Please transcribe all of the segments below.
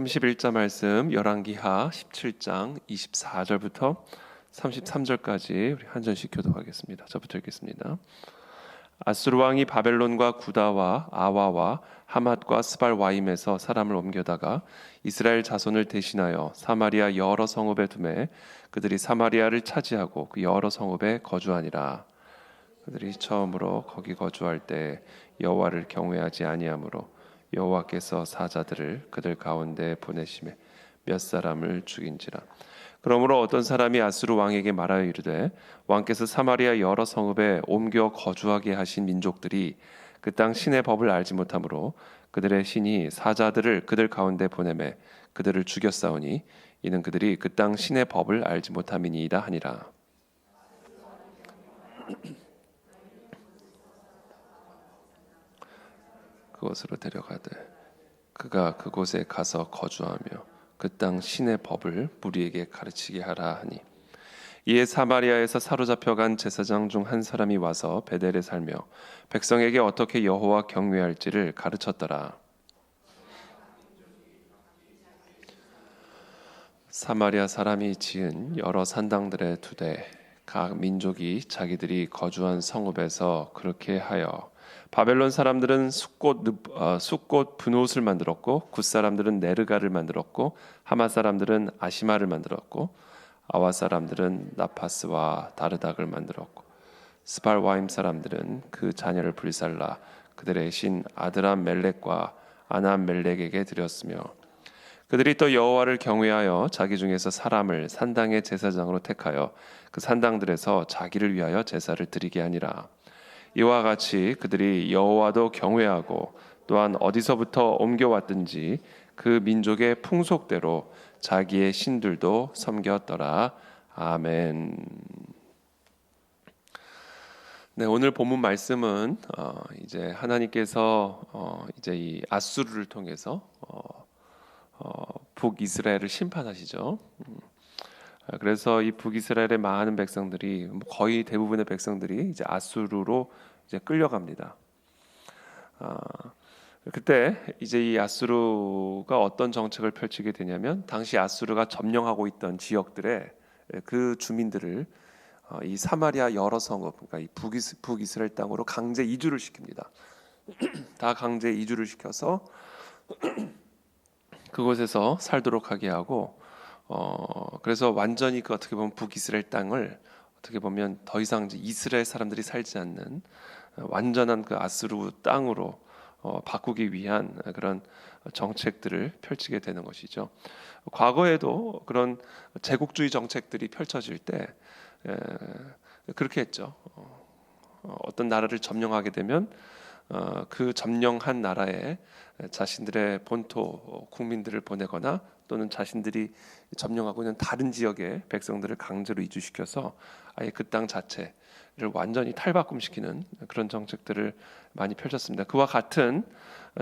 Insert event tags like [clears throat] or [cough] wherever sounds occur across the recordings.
31자 말씀 열왕기하 17장 24절부터 33절까지 우리 한 절씩 교독하겠습니다. 저부터 읽겠습니다. 아수르 왕이 바벨론과 구다와 아와와 하맛과 스발 와임에서 사람을 옮겨다가 이스라엘 자손을 대신하여 사마리아 여러 성읍에 두매 그들이 사마리아를 차지하고 그 여러 성읍에 거주하니라. 그들이 처음으로 거기 거주할 때 여호와를 경외하지 아니하므로 여호와께서 사자들을 그들 가운데 보내심에 몇 사람을 죽인지라. 그러므로 어떤 사람이 아수르 왕에게 말하여 이르되 왕께서 사마리아 여러 성읍에 옮겨 거주하게 하신 민족들이 그 땅 신의 법을 알지 못하므로 그들의 신이 사자들을 그들 가운데 보내매 그들을 죽였사오니 이는 그들이 그 땅 신의 법을 알지 못함이니이다 하니라. 그곳으로 데려가되 그가 그곳에 가서 거주하며 그 땅 신의 법을 무리에게 가르치게 하라 하니 이에 사마리아에서 사로잡혀 간 제사장 중 한 사람이 와서 베델에 살며 백성에게 어떻게 여호와 경외할지를 가르쳤더라. 사마리아 사람이 지은 여러 산당들의 두대 각 민족이 자기들이 거주한 성읍에서 그렇게 하여 바벨론 사람들은 숫꽃 어, 숫꽃 분옷을 만들었고 굿 사람들은 네르가를 만들었고 하마 사람들은 아시마를 만들었고 아와 사람들은 나파스와 다르닥을 만들었고 스발와임 사람들은 그 자녀를 불살라 그들의 신 아드람 멜렉과 아남 멜렉에게 드렸으며 그들이 또 여호와를 경외하여 자기 중에서 사람을 산당의 제사장으로 택하여 그 산당들에서 자기를 위하여 제사를 드리게 하니라 이와 같이 그들이 여호와도 경외하고 또한 어디서부터 옮겨왔든지 그 민족의 풍속대로 자기의 신들도 섬겼더라. 아멘. 네, 오늘 본문 말씀은 어, 이제 하나님께서 어, 이제 이 아수르를 통해서 어, 어 북이스라엘을 심판하시죠. 음. 그래서 이 북이스라엘의 많은 백성들이 뭐 거의 대부분의 백성들이 이제 아수르로 이제 끌려갑니다. 아, 그때 이제 이 아수르가 어떤 정책을 펼치게 되냐면 당시 아수르가 점령하고 있던 지역들의 그 주민들을 어, 이 사마리아 여러 성읍, 그러니까 이 북이스, 북이스라엘 땅으로 강제 이주를 시킵니다. [clears throat] 다 강제 이주를 시켜서 [clears throat] 그곳에서 살도록 하게 하고 어 그래서 완전히 그 어떻게 보면 북이스라엘 땅을 어떻게 보면 더 이상 이스라엘 사람들이 살지 않는 완전한 그 아스루 땅으로 어, 바꾸기 위한 그런 정책들을 펼치게 되는 것이죠. 과거에도 그런 제국주의 정책들이 펼쳐질 때 에, 그렇게 했죠. 어, 어떤 나라를 점령하게 되면 어, 그 점령한 나라에 자신들의 본토 국민들을 보내거나 또는 자신들이 점령하고 있는 다른 지역의 백성들을 강제로 이주시켜서 아예 그 땅 자체를 완전히 탈바꿈시키는 그런 정책들을 많이 펼쳤습니다. 그와 같은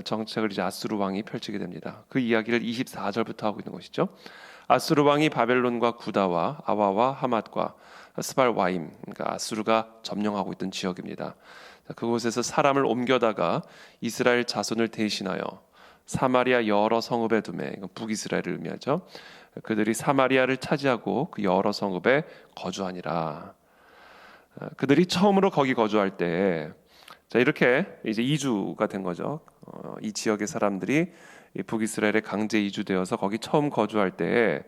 정책을 이제 아수르 왕이 펼치게 됩니다. 그 이야기를 24절부터 하고 있는 것이죠. 아수르 왕이 바벨론과 구다와 아와와 하맛과 스발 와임, 그러니까 아수르가 점령하고 있던 지역입니다. 그곳에서 사람을 옮겨다가 이스라엘 자손을 대신하여 사마리아 여러 성읍에 두매 이건 북이스라엘을 의미하죠. 그들이 사마리아를 차지하고 그 여러 성읍에 거주하니라. 어, 그들이 처음으로 거기 거주할 때, 자 이렇게 이제 이주가 된 거죠. 어, 이 지역의 사람들이 북이스라엘에 강제 이주되어서 거기 처음 거주할 때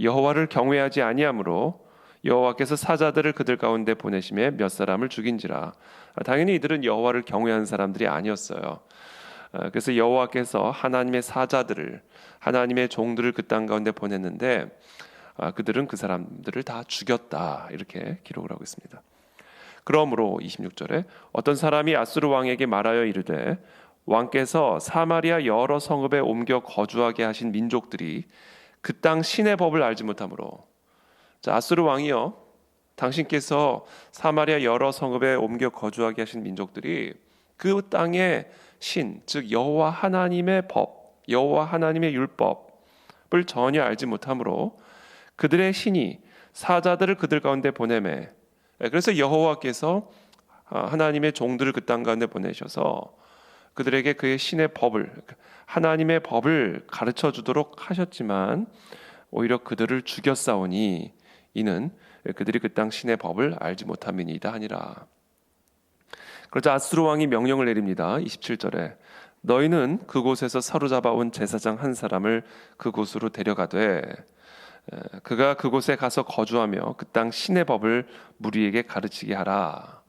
여호와를 경외하지 아니하므로 여호와께서 사자들을 그들 가운데 보내심에 몇 사람을 죽인지라. 당연히 이들은 여호와를 경외하는 사람들이 아니었어요. 어, 그래서 여호와께서 하나님의 사자들을 하나님의 종들을 그 땅 가운데 보냈는데 아, 그들은 그 사람들을 다 죽였다 이렇게 기록을 하고 있습니다. 그러므로 26절에 어떤 사람이 아수르 왕에게 말하여 이르되 왕께서 사마리아 여러 성읍에 옮겨 거주하게 하신 민족들이 그 땅 신의 법을 알지 못하므로 자 아수르 왕이요. 당신께서 사마리아 여러 성읍에 옮겨 거주하게 하신 민족들이 그 땅의 신, 즉 여호와 하나님의 법, 여호와 하나님의 율법을 전혀 알지 못하므로 그들의 신이 사자들을 그들 가운데 보내매 그래서 여호와께서 아, 하나님의 종들을 그 땅 가운데 보내셔서 그들에게 그의 신의 법을 하나님의 법을 가르쳐 주도록 하셨지만 오히려 그들을 죽였사오니 이는 그들이 그 땅 신의 법을 알지 못함이니이다 하니라. 그러자 아수르 왕이 명령을 내립니다. 27절에 너희는 그곳에서 사로잡아 온 제사장 한 사람을 그곳으로 데려가되 에, 그가 그곳에 가서 거주하며 그 땅 신의 법을 무리에게 가르치게 하라.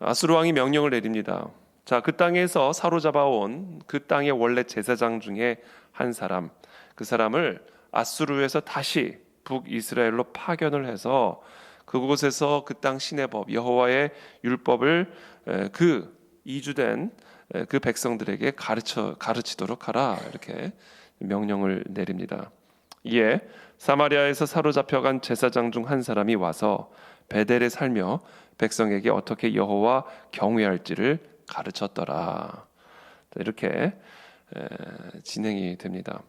아수르 왕이 명령을 내립니다. 자, 그 땅에서 사로잡아 온 그 땅의 원래 제사장 중에 한 사람, 그 사람을 아수르에서 다시 북이스라엘로 파견을 해서 그곳에서 그 땅 신의 법 여호와의 율법을 에, 그 이주된 에, 그 백성들에게 가르쳐 가르치도록 하라 이렇게 명령을 내립니다. 이에 사마리아에서 사로잡혀간 제사장 중 한 사람이 와서 베델에 살며 백성에게 어떻게 여호와 경외할지를 가르쳤더라. 자, 이렇게 에, 진행이 됩니다.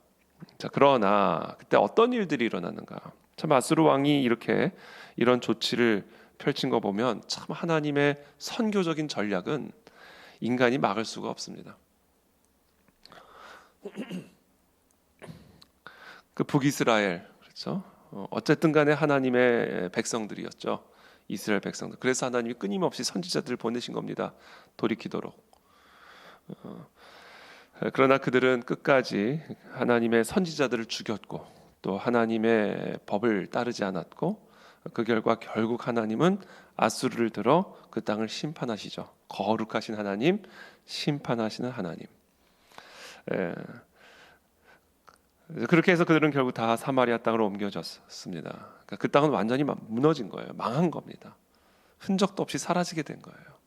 자, 그러나 그때 어떤 일들이 일어나는가? 참 아수르 왕이 이렇게 이런 조치를 펼친 거 보면 참 하나님의 선교적인 전략은 인간이 막을 수가 없습니다. [clears throat] 그 북이스라엘 그렇죠? 어, 어쨌든 간에 하나님의 백성들이었죠. 이스라엘 백성들. 그래서 하나님이 끊임없이 선지자들을 보내신 겁니다. 돌이키도록. 어, 그러나 그들은 끝까지 하나님의 선지자들을 죽였고 또 하나님의 법을 따르지 않았고 그 결과 결국 하나님은 아수르를 들어 그 땅을 심판하시죠. 거룩하신 하나님, 심판하시는 하나님. 에, 그렇게 해서 그들은 결국 다 사마리아 땅으로 옮겨졌습니다. 그러니까 그 땅은 완전히 무너진 거예요. 망한 겁니다. 흔적도 없이 사라지게 된 거예요.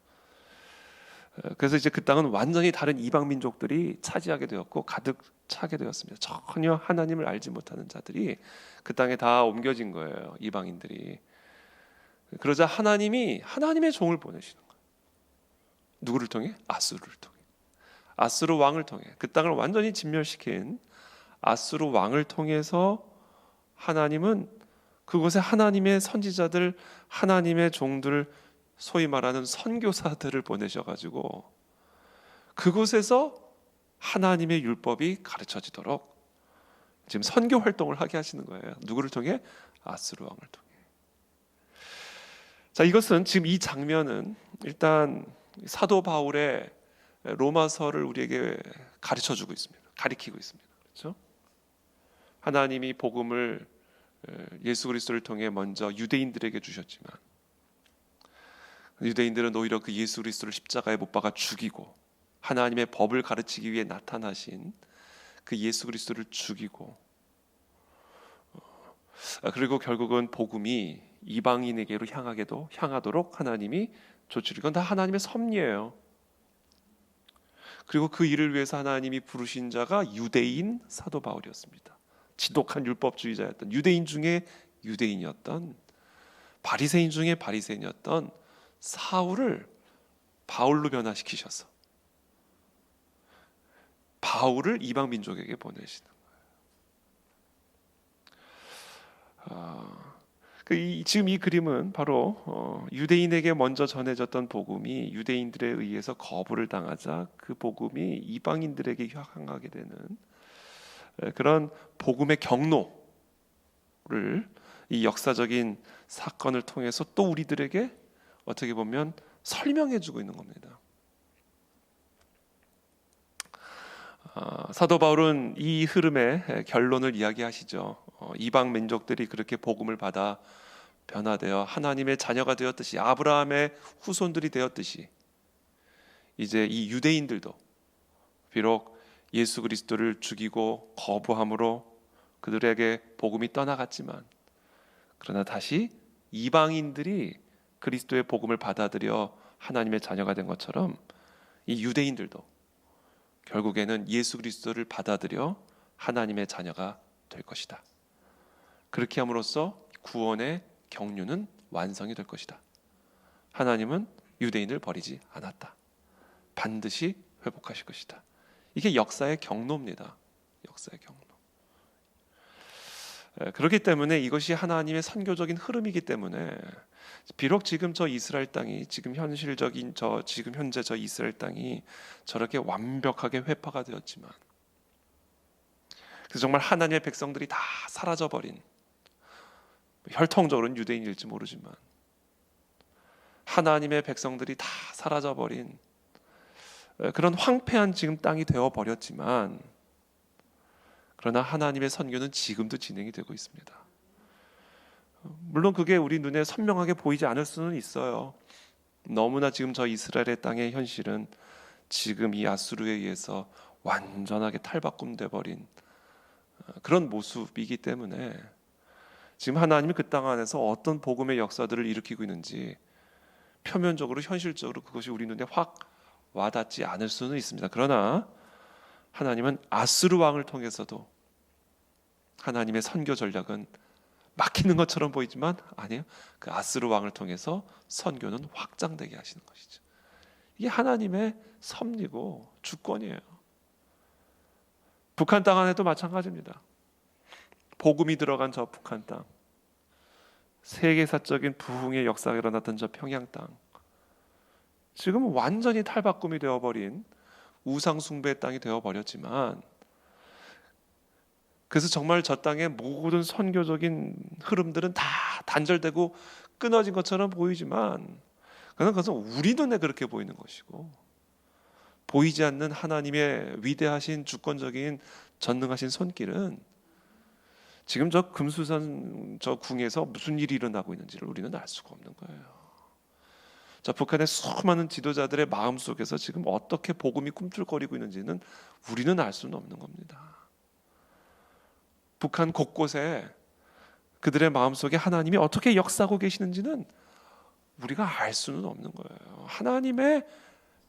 그래서 이제 그 땅은 완전히 다른 이방 민족들이 차지하게 되었고 가득 차게 되었습니다. 전혀 하나님을 알지 못하는 자들이 그 땅에 다 옮겨진 거예요. 이방인들이. 그러자 하나님이 하나님의 종을 보내시는 거예요. 누구를 통해? 아수르를 통해. 아수르 왕을 통해 그 땅을 완전히 진멸시킨 아수르 왕을 통해서 하나님은 그곳에 하나님의 선지자들, 하나님의 종들 소위 말하는 선교사들을 보내셔 가지고 그곳에서 하나님의 율법이 가르쳐지도록 지금 선교 활동을 하게 하시는 거예요. 누구를 통해? 아스루 왕을 통해. 자, 이것은 지금 이 장면은 일단 사도 바울의 로마서를 우리에게 가르쳐 주고 있습니다. 가리키고 있습니다. 그렇죠? 하나님이 복음을 예수 그리스도를 통해 먼저 유대인들에게 주셨지만 유대인들은 오히려 그 예수 그리스도를 십자가에 못 박아 죽이고 하나님의 법을 가르치기 위해 나타나신 그 예수 그리스도를 죽이고 어, 그리고 결국은 복음이 이방인에게로 향하게도 향하도록 하나님이 조치를 이건 다 하나님의 섭리예요. 그리고 그 일을 위해서 하나님이 부르신 자가 유대인 사도 바울이었습니다. 지독한 율법주의자였던 유대인 중에 유대인이었던 바리새인 중에 바리새인이었던 사울을 바울로 변화시키셔서 바울을 이방 민족에게 보내시는 거예요. 아, 그 이, 지금 이 그림은 바로 어, 유대인에게 먼저 전해졌던 복음이 유대인들에 의해서 거부를 당하자 그 복음이 이방인들에게 향하게 되는 그런 복음의 경로를 이 역사적인 사건을 통해서 또 우리들에게 어떻게 보면 설명해 주고 있는 겁니다. 아, 사도 바울은 이 흐름의 결론을 이야기하시죠. 어, 이방 민족들이 그렇게 복음을 받아 변화되어 하나님의 자녀가 되었듯이 아브라함의 후손들이 되었듯이 이제 이 유대인들도 비록 예수 그리스도를 죽이고 거부함으로 그들에게 복음이 떠나갔지만 그러나 다시 이방인들이 그리스도의 복음을 받아들여 하나님의 자녀가 된 것처럼 이 유대인들도 결국에는 예수 그리스도를 받아들여 하나님의 자녀가 될 것이다. 그렇게 함으로써 구원의 경륜은 완성이 될 것이다. 하나님은 유대인을 버리지 않았다. 반드시 회복하실 것이다. 이게 역사의 경로입니다. 역사의 경로. 에, 그렇기 때문에 이것이 하나님의 선교적인 흐름이기 때문에 비록 지금 저 이스라엘 땅이 지금 현실적인 저 지금 현재 저 이스라엘 땅이 저렇게 완벽하게 회파가 되었지만 그래서 정말 하나님의 백성들이 다 사라져 버린 혈통적으로는 유대인일지 모르지만 하나님의 백성들이 다 사라져 버린 그런 황폐한 지금 땅이 되어 버렸지만 그러나 하나님의 선교는 지금도 진행이 되고 있습니다. 물론 그게 우리 눈에 선명하게 보이지 않을 수는 있어요. 너무나 지금 저 이스라엘의 땅의 현실은 지금 이 아수르에 의해서 완전하게 탈바꿈돼 버린 그런 모습이기 때문에 지금 하나님이 그 땅 안에서 어떤 복음의 역사들을 일으키고 있는지 표면적으로 현실적으로 그것이 우리 눈에 확 와닿지 않을 수는 있습니다. 그러나 하나님은 아스루 왕을 통해서도 하나님의 선교 전략은 막히는 것처럼 보이지만 아니에요. 그 아스루 왕을 통해서 선교는 확장되게 하시는 것이죠. 이게 하나님의 섭리고 주권이에요. 북한 땅 안에도 마찬가지입니다. 복음이 들어간 저 북한 땅, 세계사적인 부흥의 역사가 일어났던 저 평양 땅, 지금 완전히 탈바꿈이 되어버린 우상 숭배의 땅이 되어버렸지만, 그래서 정말 저 땅의 모든 선교적인 흐름들은 다 단절되고 끊어진 것처럼 보이지만, 그는 그것은 우리 눈에 그렇게 보이는 것이고, 보이지 않는 하나님의 위대하신 주권적인 전능하신 손길은 지금 저 금수산 저 궁에서 무슨 일이 일어나고 있는지를 우리는 알 수가 없는 거예요. 자 북한의 수많은 지도자들의 마음 속에서 지금 어떻게 복음이 꿈틀거리고 있는지는 우리는 알 수는 없는 겁니다. 북한 곳곳에 그들의 마음 속에 하나님이 어떻게 역사하고 계시는지는 우리가 알 수는 없는 거예요. 하나님의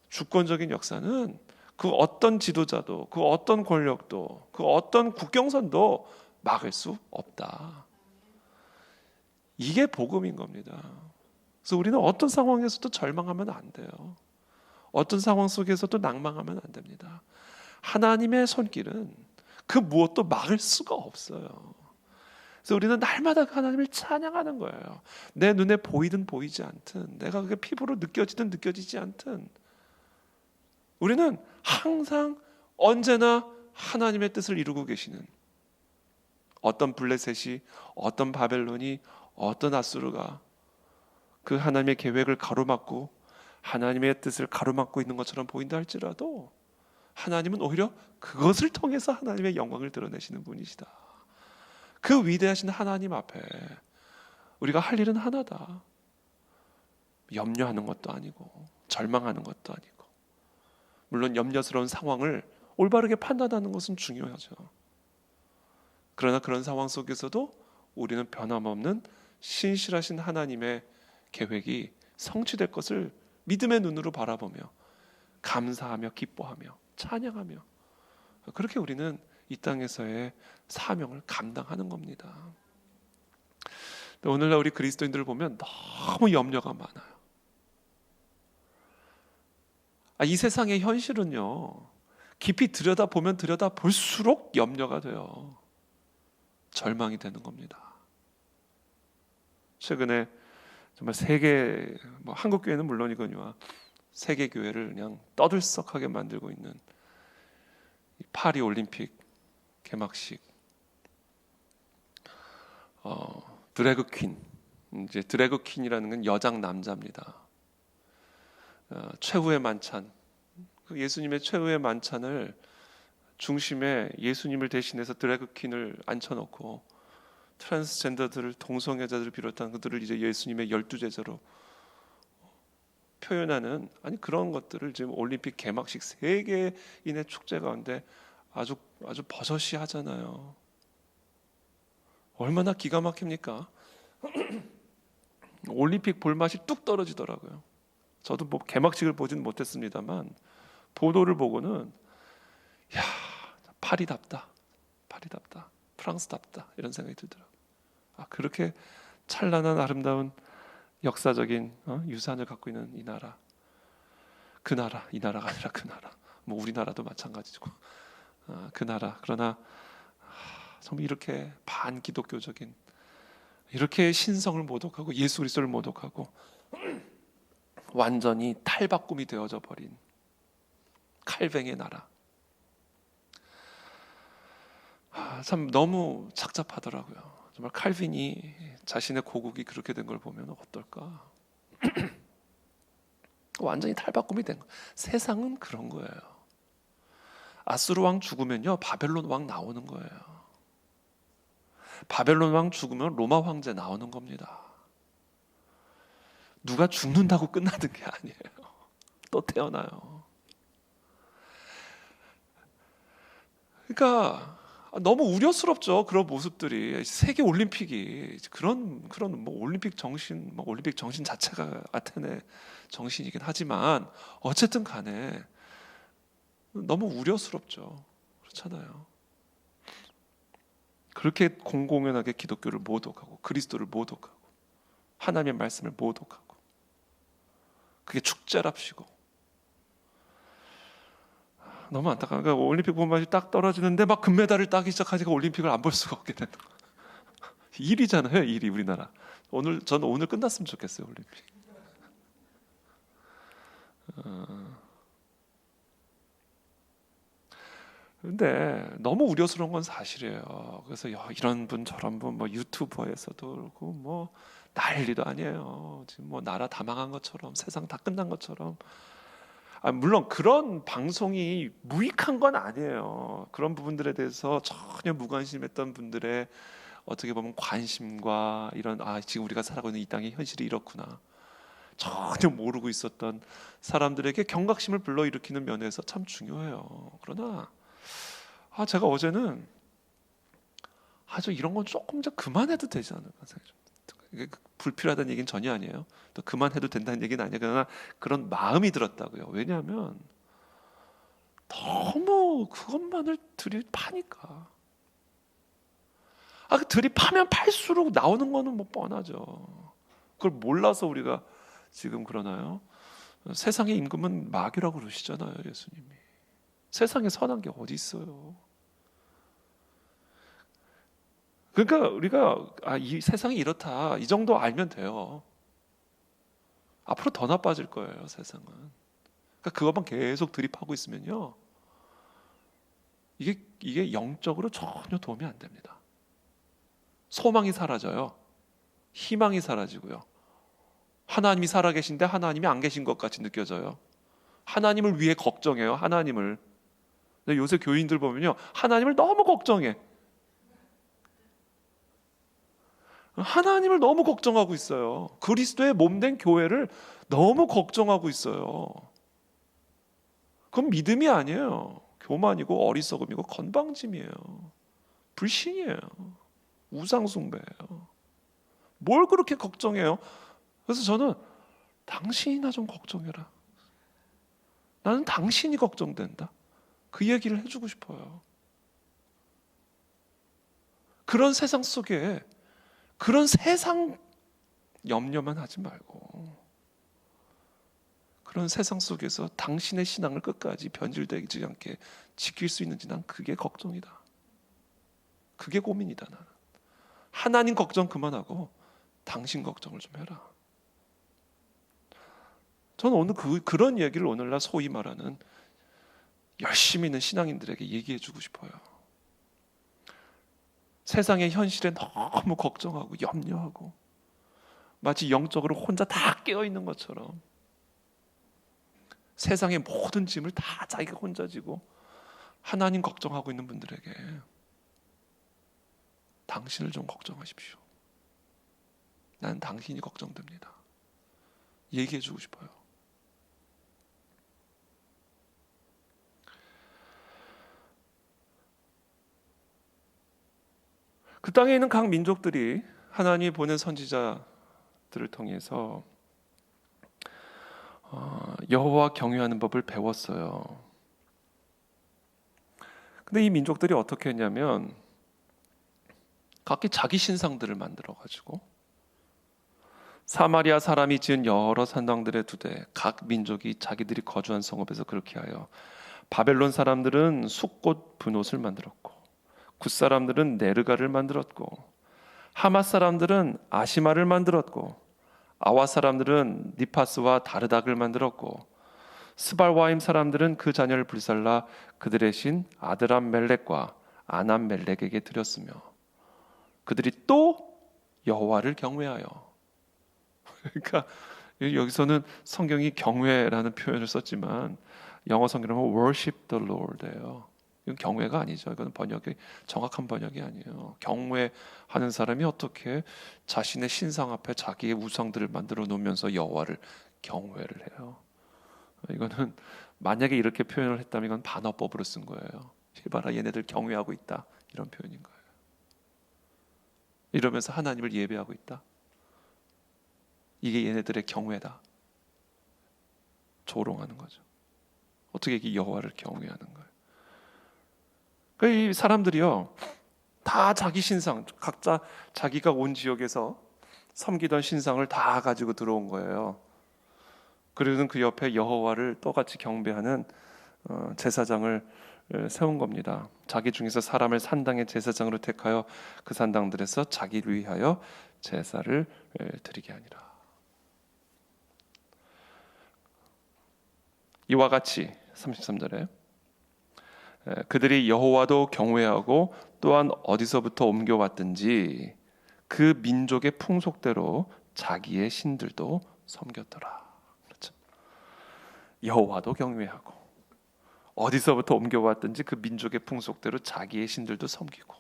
주권적인 역사는 그 어떤 지도자도 그 어떤 권력도 그 어떤 국경선도 막을 수 없다. 이게 복음인 겁니다. 그래서 우리는 어떤 상황에서도 절망하면 안 돼요. 어떤 상황 속에서도 낭망하면 안 됩니다. 하나님의 손길은 그 무엇도 막을 수가 없어요. 그래서 우리는 날마다 하나님을 찬양하는 거예요. 내 눈에 보이든 보이지 않든, 내가 그게 피부로 느껴지든 느껴지지 않든, 우리는 항상 언제나 하나님의 뜻을 이루고 계시는 어떤 블레셋이 어떤 바벨론이 어떤 아수르가 그 하나님의 계획을 가로막고 하나님의 뜻을 가로막고 있는 것처럼 보인다 할지라도 하나님은 오히려 그것을 통해서 하나님의 영광을 드러내시는 분이시다. 그 위대하신 하나님 앞에 우리가 할 일은 하나다. 염려하는 것도 아니고 절망하는 것도 아니고 물론 염려스러운 상황을 올바르게 판단하는 것은 중요하죠. 그러나 그런 상황 속에서도 우리는 변함없는 신실하신 하나님의 계획이 성취될 것을 믿음의 눈으로 바라보며 감사하며 기뻐하며 찬양하며 그렇게 우리는 이 땅에서의 사명을 감당하는 겁니다. 오늘날 우리 그리스도인들을 보면 너무 염려가 많아요. 아, 이 세상의 현실은요. 깊이 들여다 보면 들여다 볼수록 염려가 돼요. 절망이 되는 겁니다. 최근에 정말 세계 뭐 한국 교회는 물론이거니와 세계 교회를 그냥 떠들썩하게 만들고 있는 파리 올림픽 개막식. 어, 드래그 퀸. 이제 드래그 퀸이라는 건 여장 남자입니다. 어, 최후의 만찬, 그 예수님의 최후의 만찬을 중심에 예수님을 대신해서 드래그 퀸을 앉혀놓고 트랜스젠더들을 동성애자들을 비롯한 그들을 이제 예수님의 열두 제자로 표현하는 아니 그런 것들을 지금 올림픽 개막식 세계인의 축제 가운데 아주 아주 버젓이 하잖아요. 얼마나 기가 막힙니까? [clears throat] 올림픽 볼맛이 뚝 떨어지더라고요. 저도 뭐 개막식을 보지는 못했습니다만 보도를 보고는 야 파리답다, 파리답다, 프랑스답다 이런 생각이 들더라고요. 아 그렇게 찬란한 아름다운 역사적인 어? 유산을 갖고 있는 이 나라, 그 나라, 이 나라가 아니라 그 나라, 뭐 우리나라도 마찬가지고 아, 그 나라. 그러나 정말 이렇게 반기독교적인 이렇게 신성을 모독하고 예수 그리스도를 모독하고 [clears throat] 완전히 탈바꿈이 되어져 버린 칼뱅의 나라. 아, 참 너무 착잡하더라고요. 정말 칼빈이 자신의 고국이 그렇게 된 걸 보면 어떨까? [clears throat] 완전히 탈바꿈이 된 거. 세상은 그런 거예요. 아수르 왕 죽으면요 바벨론 왕 나오는 거예요. 바벨론 왕 죽으면 로마 황제 나오는 겁니다. 누가 죽는다고 끝나는 게 아니에요. [laughs] 또 태어나요. 그러니까 너무 우려스럽죠 그런 모습들이. 세계 올림픽이. 그런 그런 뭐 올림픽 정신 뭐 올림픽 정신 자체가 아테네 정신이긴 하지만 어쨌든 간에 너무 우려스럽죠. 그렇잖아요. 그렇게 공공연하게 기독교를 모독하고 그리스도를 모독하고 하나님의 말씀을 모독하고 그게 축제랍시고 너무 안타까워. 그러니까 올림픽 본맛이 딱 떨어지는데 막 금메달을 따기 시작하니까 올림픽을 안 볼 수가 없게 된다. [laughs] 일이잖아요, 일이 우리나라. 오늘 저는 오늘 끝났으면 좋겠어요, 올림픽. 어... 근데 너무 우려스러운 건 사실이에요. 그래서 야, 이런 분 저런 분 뭐 유튜버에서도 그렇고 뭐 난리도 아니에요. 지금 뭐 나라 다 망한 것처럼 세상 다 끝난 것처럼 아, 물론 그런 방송이 무익한 건 아니에요. 그런 부분들에 대해서 전혀 무관심했던 분들의 어떻게 보면 관심과 이런 아 지금 우리가 살아가고 있는 이 땅의 현실이 이렇구나 전혀 모르고 있었던 사람들에게 경각심을 불러일으키는 면에서 참 중요해요. 그러나 아 제가 어제는 아주 이런 건 조금 더 그만해도 되지 않을까 생각이 좀 불필요하다는 얘기는 전혀 아니에요. 또 그만해도 된다는 얘기는 아니에요. 그러나 그런 마음이 들었다고요. 왜냐하면 너무 그것만을 들이파니까. 아, 그 들이파면 팔수록 나오는 거는 뭐 뻔하죠. 그걸 몰라서 우리가 지금 그러나요? 세상의 임금은 마귀라고 그러시잖아요, 예수님이. 세상에 선한 게 어디 있어요? 그러니까 우리가 아, 이 세상이 이렇다 이 정도 알면 돼요. 앞으로 더 나빠질 거예요 세상은. 그러니까 그것만 계속 드립하고 있으면요. 이게 이게 영적으로 전혀 도움이 안 됩니다. 소망이 사라져요. 희망이 사라지고요. 하나님이 살아계신데 하나님이 안 계신 것 같이 느껴져요. 하나님을 위해 걱정해요. 하나님을. 요새 교인들 보면요. 하나님을 너무 걱정해. 하나님을 너무 걱정하고 있어요. 그리스도의 몸된 교회를 너무 걱정하고 있어요. 그건 믿음이 아니에요. 교만이고 어리석음이고 건방짐이에요. 불신이에요. 우상숭배예요. 뭘 그렇게 걱정해요? 그래서 저는 당신이나 좀 걱정해라. 나는 당신이 걱정된다. 그 얘기를 해주고 싶어요. 그런 세상 속에 그런 세상 염려만 하지 말고 그런 세상 속에서 당신의 신앙을 끝까지 변질되지 않게 지킬 수 있는지 난 그게 걱정이다. 그게 고민이다 나는. 하나님 걱정 그만하고 당신 걱정을 좀 해라. 저는 오늘 그, 그런 얘기를 오늘날 소위 말하는 열심히 있는 신앙인들에게 얘기해 주고 싶어요. 세상의 현실에 너무 걱정하고 염려하고 마치 영적으로 혼자 다 깨어 있는 것처럼 세상의 모든 짐을 다 자기가 혼자 지고 하나님 걱정하고 있는 분들에게 당신을 좀 걱정하십시오. 난 당신이 걱정됩니다. 얘기해 주고 싶어요. 그 땅에 있는 각 민족들이 하나님이 보낸 선지자들을 통해서 어, 여호와 경유하는 법을 배웠어요. 근데 이 민족들이 어떻게 했냐면 각기 자기 신상들을 만들어 가지고 사마리아 사람이 지은 여러 산당들의 두대 각 민족이 자기들이 거주한 성읍에서 그렇게 하여 바벨론 사람들은 숫꽃 분옷을 만들었고 굿 사람들은 네르가를 만들었고 하마 사람들은 아시마를 만들었고 아와 사람들은 니파스와 다르닥을 만들었고 스발와임 사람들은 그 자녀를 불살라 그들의 신 아드람 멜렉과 아남 멜렉에게 드렸으며 그들이 또 여호와를 경외하여 그러니까 여기서는 성경이 경외라는 표현을 썼지만 영어 성경은 worship the Lord예요. 이건 경외가 아니죠. 이건 번역이 정확한 번역이 아니에요. 경외하는 사람이 어떻게 자신의 신상 앞에 자기의 우상들을 만들어 놓으면서 여호와를 경외를 해요. 이거는 만약에 이렇게 표현을 했다면 이건 반어법으로 쓴 거예요. 이봐라 얘네들 경외하고 있다 이런 표현인 거예요. 이러면서 하나님을 예배하고 있다. 이게 얘네들의 경외다. 조롱하는 거죠. 어떻게 이게 여호와를 경외하는 거예요? 그러니까 이 사람들이요 다 자기 신상 각자 자기가 온 지역에서 섬기던 신상을 다 가지고 들어온 거예요. 그리고는 그 옆에 여호와를 똑같이 경배하는 어, 제사장을 세운 겁니다. 자기 중에서 사람을 산당의 제사장으로 택하여 그 산당들에서 자기를 위하여 제사를 드리게 하니라. 이와 같이 33절에 그들이 여호와도 경외하고 또한 어디서부터 옮겨왔든지 그 민족의 풍속대로 자기의 신들도 섬겼더라. 그렇죠. 여호와도 경외하고 어디서부터 옮겨왔든지 그 민족의 풍속대로 자기의 신들도 섬기고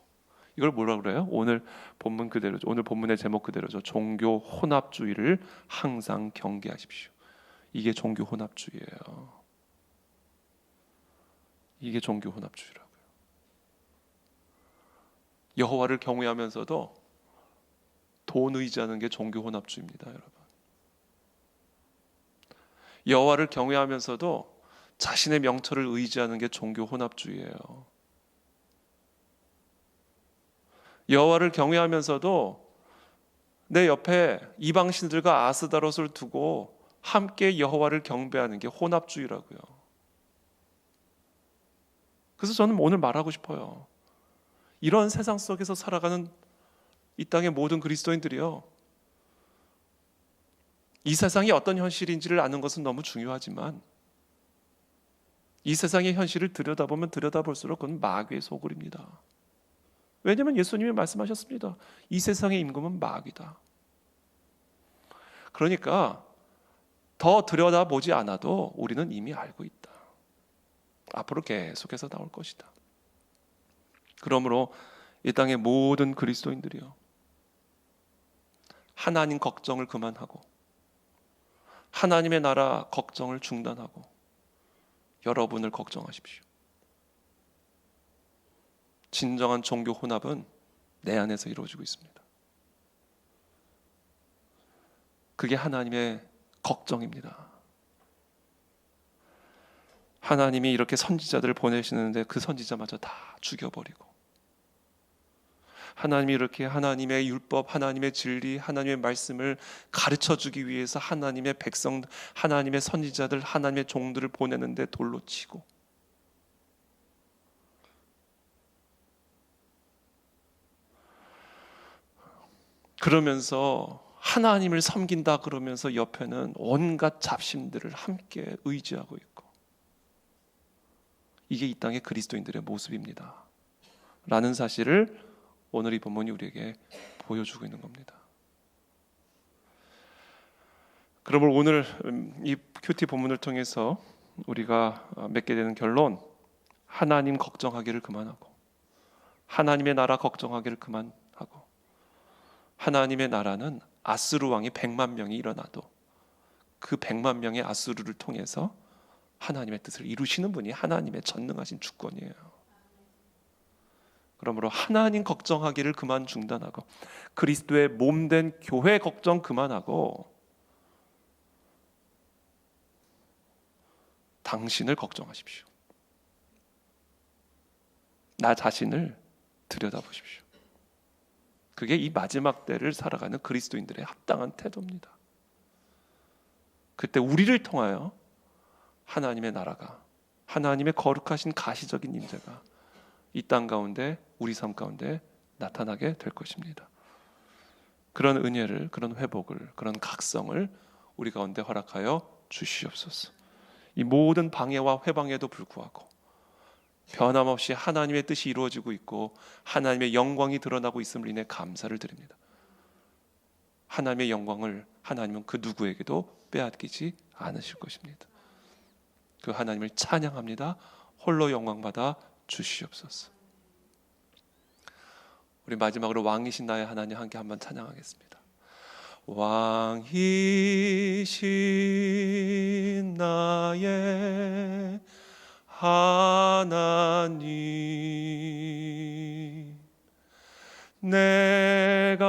이걸 뭐라 그래요? 오늘 본문 그대로죠. 오늘 본문의 제목 그대로죠. 종교 혼합주의를 항상 경계하십시오. 이게 종교 혼합주의예요. 이게 종교 혼합주의라고요. 여호와를 경외하면서도 돈 의지하는 게 종교 혼합주의입니다, 여러분. 여호와를 경외하면서도 자신의 명철을 의지하는 게 종교 혼합주의예요. 여호와를 경외하면서도 내 옆에 이방 신들과 아스다롯을 두고 함께 여호와를 경배하는 게 혼합주의라고요. 그래서 저는 오늘 말하고 싶어요. 이런 세상 속에서 살아가는 이 땅의 모든 그리스도인들이요. 이 세상이 어떤 현실인지를 아는 것은 너무 중요하지만 이 세상의 현실을 들여다보면 들여다볼수록 그건 마귀의 소굴입니다. 왜냐하면 예수님이 말씀하셨습니다. 이 세상의 임금은 마귀다. 그러니까 더 들여다보지 않아도 우리는 이미 알고 있다. 앞으로 계속해서 나올 것이다. 그러므로 이 땅의 모든 그리스도인들이요. 하나님 걱정을 그만하고 하나님의 나라 걱정을 중단하고 여러분을 걱정하십시오. 진정한 종교 혼합은 내 안에서 이루어지고 있습니다. 그게 하나님의 걱정입니다. 하나님이 이렇게 선지자들을 보내시는데 그 선지자마저 다 죽여버리고 하나님이 이렇게 하나님의 율법, 하나님의 진리, 하나님의 말씀을 가르쳐 주기 위해서 하나님의 백성, 하나님의 선지자들, 하나님의 종들을 보내는데 돌로 치고 그러면서 하나님을 섬긴다 그러면서 옆에는 온갖 잡심들을 함께 의지하고 있고 이게 이 땅의 그리스도인들의 모습입니다. 라는 사실을 오늘 이 본문이 우리에게 보여주고 있는 겁니다. 그러므로 오늘 이 큐티 본문을 통해서 우리가 맺게 되는 결론 하나님 걱정하기를 그만하고 하나님의 나라 걱정하기를 그만하고 하나님의 나라는 아스루 왕이 100만 명이 일어나도 그 100만 명의 아스루를 통해서 하나님의 뜻을 이루시는 분이 하나님의 전능하신 주권이에요. 그러므로 하나님 걱정하기를 그만 중단하고 그리스도의 몸된 교회 걱정 그만하고 당신을 걱정하십시오. 나 자신을 들여다보십시오. 그게 이 마지막 때를 살아가는 그리스도인들의 합당한 태도입니다. 그때 우리를 통하여 하나님의 나라가 하나님의 거룩하신 가시적인 임재가 이 땅 가운데 우리 삶 가운데 나타나게 될 것입니다. 그런 은혜를 그런 회복을 그런 각성을 우리 가운데 허락하여 주시옵소서. 이 모든 방해와 회방에도 불구하고 변함없이 하나님의 뜻이 이루어지고 있고 하나님의 영광이 드러나고 있음을 인해 감사를 드립니다. 하나님의 영광을 하나님은 그 누구에게도 빼앗기지 않으실 것입니다. 그 하나님을 찬양합니다. 홀로 영광 받아 주시옵소서. 우리 마지막으로 왕이신 나의 하나님 함께 한번 찬양하겠습니다. 왕이신 나의 하나님 내가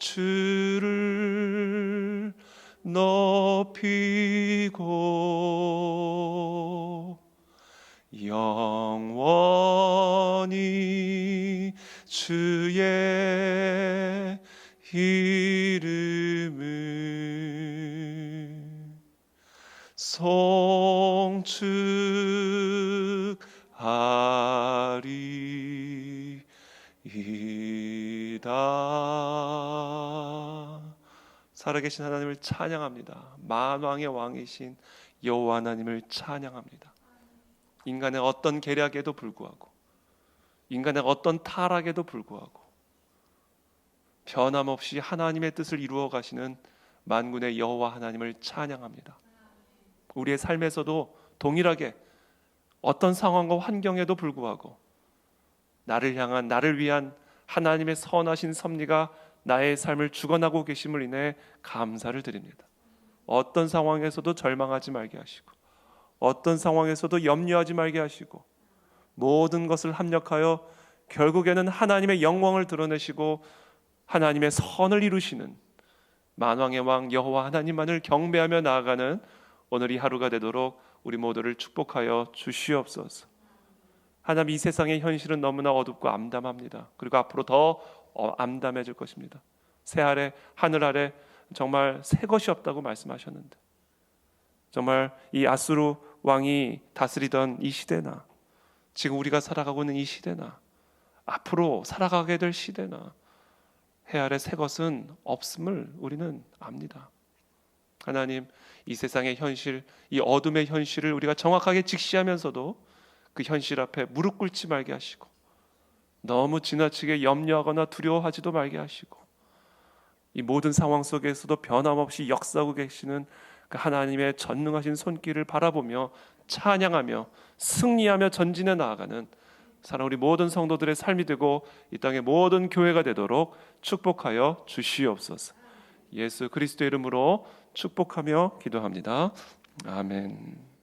주를 높이 고 영원히 주의 이름을 송축 살아계신 하나님을 찬양합니다. 만왕의 왕이신 여호와 하나님을 찬양합니다. 인간의 어떤 계략에도 불구하고 인간의 어떤 타락에도 불구하고 변함없이 하나님의 뜻을 이루어 가시는 만군의 여호와 하나님을 찬양합니다. 우리의 삶에서도 동일하게 어떤 상황과 환경에도 불구하고 나를 향한 나를 위한 하나님의 선하신 섭리가 나의 삶을 주관하고 계심을 인해 감사를 드립니다. 어떤 상황에서도 절망하지 말게 하시고 어떤 상황에서도 염려하지 말게 하시고 모든 것을 합력하여 결국에는 하나님의 영광을 드러내시고 하나님의 선을 이루시는 만왕의 왕 여호와 하나님만을 경배하며 나아가는 오늘 이 하루가 되도록 우리 모두를 축복하여 주시옵소서. 하나님 이 세상의 현실은 너무나 어둡고 암담합니다. 그리고 앞으로 더 어, 암담해질 것입니다. 새 아래 하늘 아래 정말 새 것이 없다고 말씀하셨는데 정말 이 아수르 왕이 다스리던 이 시대나 지금 우리가 살아가고 있는 이 시대나 앞으로 살아가게 될 시대나 해 아래 새 것은 없음을 우리는 압니다. 하나님 이 세상의 현실, 이 어둠의 현실을 우리가 정확하게 직시하면서도 그 현실 앞에 무릎 꿇지 말게 하시고 너무 지나치게 염려하거나 두려워하지도 말게 하시고 이 모든 상황 속에서도 변함없이 역사하고 계시는 그 하나님의 전능하신 손길을 바라보며 찬양하며 승리하며 전진해 나아가는 사랑 우리 모든 성도들의 삶이 되고 이 땅의 모든 교회가 되도록 축복하여 주시옵소서. 예수 그리스도 이름으로 축복하며 기도합니다. 아멘.